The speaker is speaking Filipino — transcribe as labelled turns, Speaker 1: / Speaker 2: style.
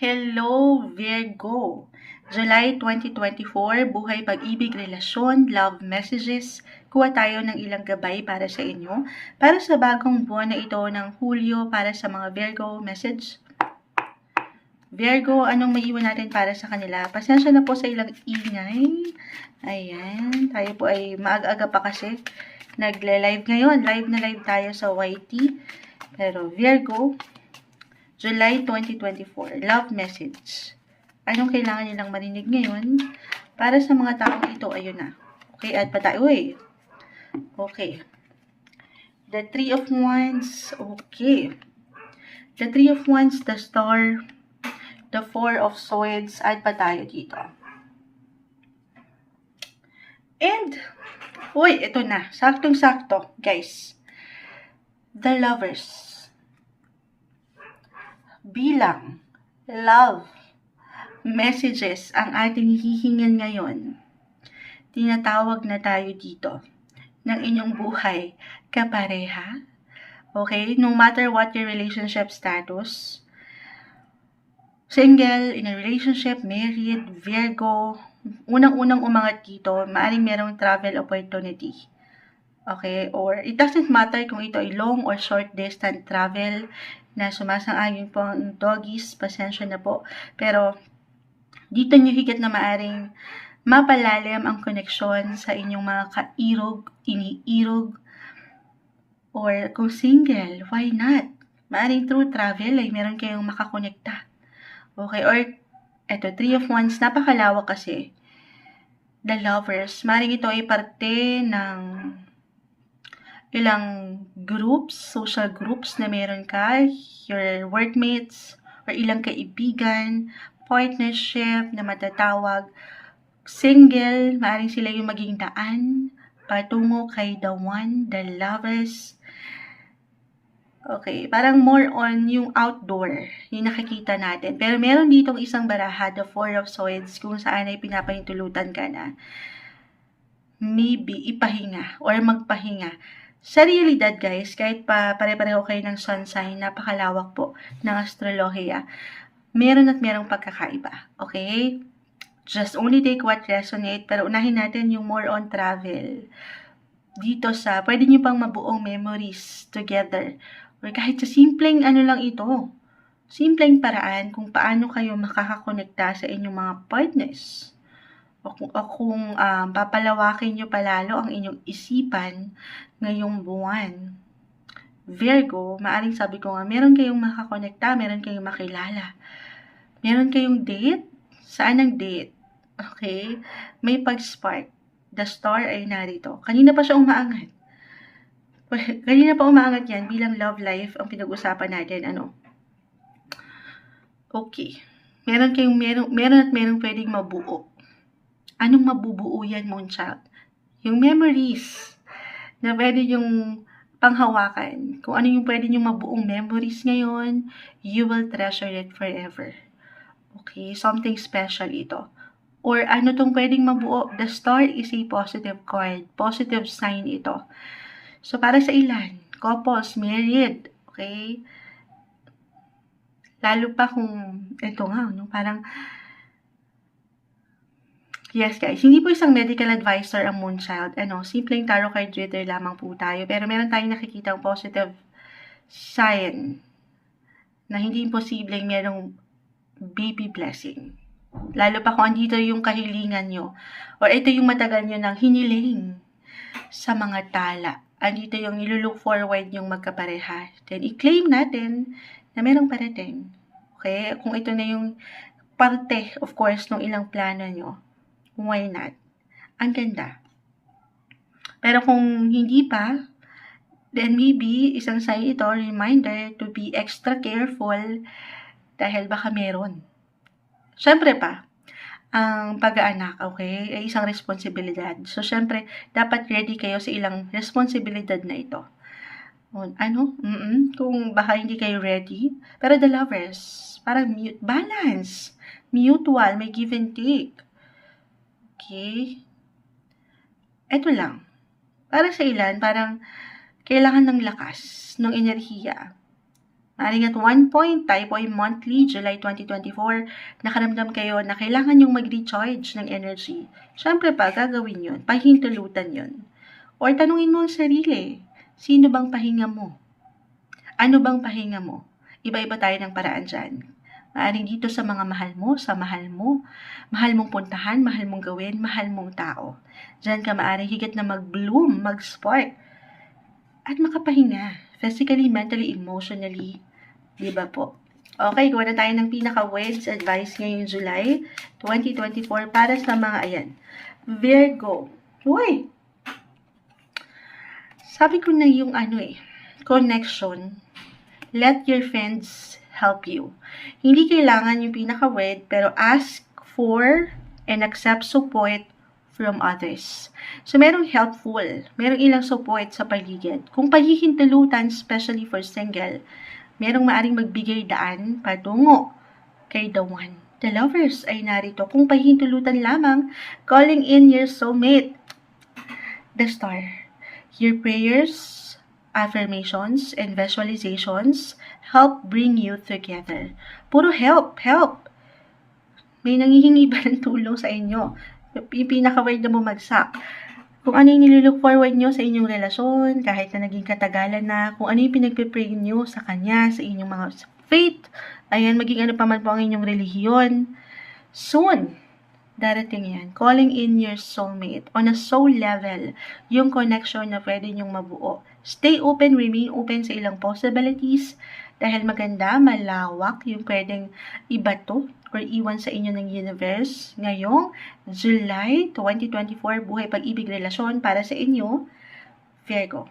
Speaker 1: Hello, Virgo! July 2024, buhay, pag-ibig, relasyon, love messages. Kuha tayo ng ilang gabay para sa inyo. Para sa bagong buwan na ito ng Hulyo para sa mga Virgo message. Virgo, anong maiwan natin para sa kanila? Pasensya na po sa ilang ingay. Ayan, tayo po ay maaga-aga pa kasi. Nagle-live ngayon. Live na live tayo sa YT. Pero Virgo, July 2024, love message. Anong kailangan nilang marinig ngayon? Para sa mga taong ito, ayun na. Okay, add pa tayo eh. Okay. The Three of Wands, okay. The Three of Wands, the Star, the Four of Swords, add pa tayo dito. And, uy, ito na. Saktong-sakto, guys. The Lovers bilang love messages ang ating hihingin ngayon, tinatawag na tayo dito ng inyong buhay kapareha. Okay? No matter what your relationship status, single, in a relationship, married, Virgo, unang-unang umangat dito, maaaring merong travel opportunity. Okay? Or it doesn't matter kung ito ay long or short distance travel, na sumasang-ayon po ang doggies, pasensya na po. Pero, dito nyo higit na maaring mapalalim ang koneksyon sa inyong mga kairog, iniirog, or kung single, why not? Maaring through travel ay meron kayong makakonekta. Okay, or eto, three of wands, napakalawak kasi. The lovers, maaring ito ay parte ng ilang groups, social groups na meron ka, your workmates, or ilang kaibigan, partnership na matatawag, single, maaaring sila yung maging daan, patungo kay the one, the lovers. Okay, parang more on yung outdoor, yung nakikita natin. Pero meron ditong isang baraha, the Four of Swords, kung saan ay pinapahintulutan ka na maybe ipahinga or magpahinga sa realidad guys, kahit pa pare-pareho kayo ng sun sign, napakalawak po ng astrolohiya. Meron at merong pagkakaiba. Okay? Just only take what resonate, pero unahin natin yung more on travel. Dito sa, pwede nyo pang mabuong memories together. Or kahit sa simpleng ano lang ito. Simpleng paraan kung paano kayo makakakonekta sa inyong mga partners o kung, o kung um, papalawakin nyo palalo ang inyong isipan ngayong buwan. Virgo, maaring sabi ko nga, meron kayong makakonekta, meron kayong makilala. Meron kayong date? Saan ang date? Okay? May pag-spark. The star ay narito. Kanina pa siya umaangat. Kanina pa umaangat yan bilang love life ang pinag-usapan natin. Ano? Okay. Meron kayong, meron, meron at meron pwedeng mabuo anong mabubuo yan, Moonchild? Yung memories na pwede yung panghawakan. Kung ano yung pwede yung mabuong memories ngayon, you will treasure it forever. Okay? Something special ito. Or ano tong pwedeng mabuo? The star is a positive card. Positive sign ito. So, para sa ilan, couples, married, okay? Lalo pa kung, ito nga, no, parang, Yes guys, hindi po isang medical advisor ang Moonchild. Ano, simpleng tarot card reader lamang po tayo. Pero meron tayong nakikita positive sign na hindi imposibleng merong baby blessing. Lalo pa kung andito yung kahilingan nyo. Or ito yung matagal nyo ng hiniling sa mga tala. Andito yung ilulook forward yung magkapareha. Then, i-claim natin na merong parating. Okay? Kung ito na yung parte, of course, ng ilang plano nyo why not? Ang ganda. Pero kung hindi pa, then maybe isang sign ito, reminder to be extra careful dahil baka meron. Siyempre pa, ang pag-aanak, okay, ay isang responsibilidad. So, syempre, dapat ready kayo sa ilang responsibilidad na ito. Ano? Mm-mm. Kung baka hindi kayo ready. Pero the lovers, parang mute, balance. Mutual, may give and take. Okay? Ito lang. Para sa ilan, parang kailangan ng lakas, ng enerhiya. Maaaring at one point, tayo ay monthly, July 2024, nakaramdam kayo na kailangan yung mag-recharge ng energy. Siyempre pa, gagawin yun. Pahintulutan yun. Or tanungin mo ang sarili, sino bang pahinga mo? Ano bang pahinga mo? Iba-iba tayo ng paraan dyan. Maaaring dito sa mga mahal mo, sa mahal mo, mahal mong puntahan, mahal mong gawin, mahal mong tao. Diyan ka maaaring higit na mag-bloom, mag-spark, at makapahinga. Physically, mentally, emotionally. Di ba po? Okay, gawa na tayo ng pinaka-words advice ngayong July 2024 para sa mga ayan. Virgo. Uy! Sabi ko na yung ano eh, connection. Let your friends help you. Hindi kailangan yung pinaka-word, pero ask for and accept support from others. So, merong helpful, merong ilang support sa paligid. Kung pahihintulutan, especially for single, merong maaring magbigay daan patungo kay the one. The lovers ay narito kung pahihintulutan lamang, calling in your soulmate. The star. Your prayers, affirmations, and visualizations help bring you together. Puro help, help. May nangihingi ba ng tulong sa inyo? Yung pinaka-word na bumagsak. Kung ano yung nililook forward nyo sa inyong relasyon, kahit na naging katagalan na, kung ano yung pinagpipray nyo sa kanya, sa inyong mga faith, ayan, maging ano pa man po ang inyong relihiyon. Soon, darating yan. Calling in your soulmate on a soul level, yung connection na pwede nyong mabuo. Stay open, remain open sa ilang possibilities dahil maganda, malawak yung pwedeng ibato or iwan sa inyo ng universe ngayong July 2024, buhay pag-ibig relasyon para sa inyo, Virgo.